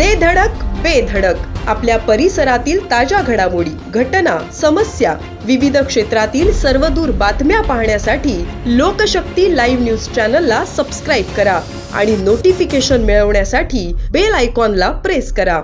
दे धडक बेधडक आपल्या परिसरातील ताज्या घडामोडी घटना समस्या विविध क्षेत्रातील सर्वदूर बातम्या पाहण्यासाठी लोकशक्ती लाईव्ह न्यूज चॅनलला सबस्क्राईब करा आणि नोटिफिकेशन मिळवण्यासाठी बेल आयकॉनला प्रेस करा.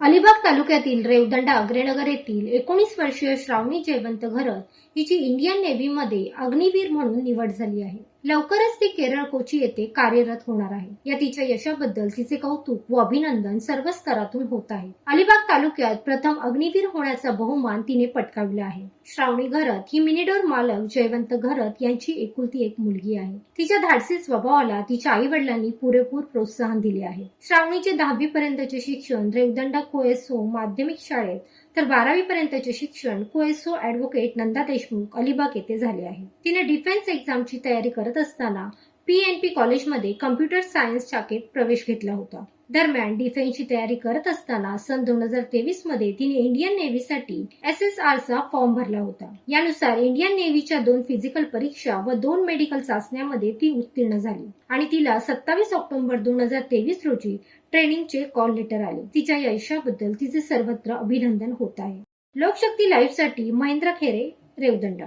अलिबाग तालुक्यातील रेवदंडा अग्रेनगर येथील एकोणीस वर्षीय श्रावणी जयवंत घरत हिची इंडियन नेव्हीमध्ये अग्निवीर म्हणून निवड झाली आहे. लवकरच ती केरळ कोची येथे कार्यरत होणार आहे. या तिच्या यशाबद्दल तिचे कौतुक व अभिनंदन सर्व स्तरातून होत आहे. अलिबाग तालुक्यात प्रथम अग्निवीर होण्याचा बहुमान तिने पटकावला आहे. श्रावणी घरत ही मिनिडोर मालक जयवंत घरत यांची एकुलती एक मुलगी आहे. तिच्या धाडसी स्वभावाला तिच्या आई वडिलांनी पुरेपूर प्रोत्साहन दिले आहे. श्रावणीचे दहावी पर्यंतचे शिक्षण रेवदंडा कोएसो माध्यमिक शाळेत तर बारावी पर्यंतचे शिक्षण कोएसो ऍडव्होकेट नंदा देशमुख अलिबाग येथे झाले आहे. तिने डिफेन्स एक्झामची तयारी करत असताना पीएनपी कॉलेजमध्ये कम्प्युटर सायन्स शाखेत प्रवेश घेतला होता. दरम्यान डिफेन्सची तयारी करत असताना सन दोन हजार तेवीसमध्ये तिने इंडियन नेव्हीसाठी एस एस आर चा फॉर्म भरला होता. यानुसार इंडियन नेव्हीच्या दोन फिजिकल परीक्षा व दोन मेडिकल चाचण्यामध्ये ती उत्तीर्ण झाली आणि तिला सत्तावीस ऑक्टोबर दोन हजार तेवीस रोजी ट्रेनिंगचे कॉल लेटर आले. तिच्या यशाबद्दल तिचे सर्वत्र अभिनंदन होत आहे. लोकशक्ती लाईव्हसाठी महेंद्र खेरे रेवदंडा.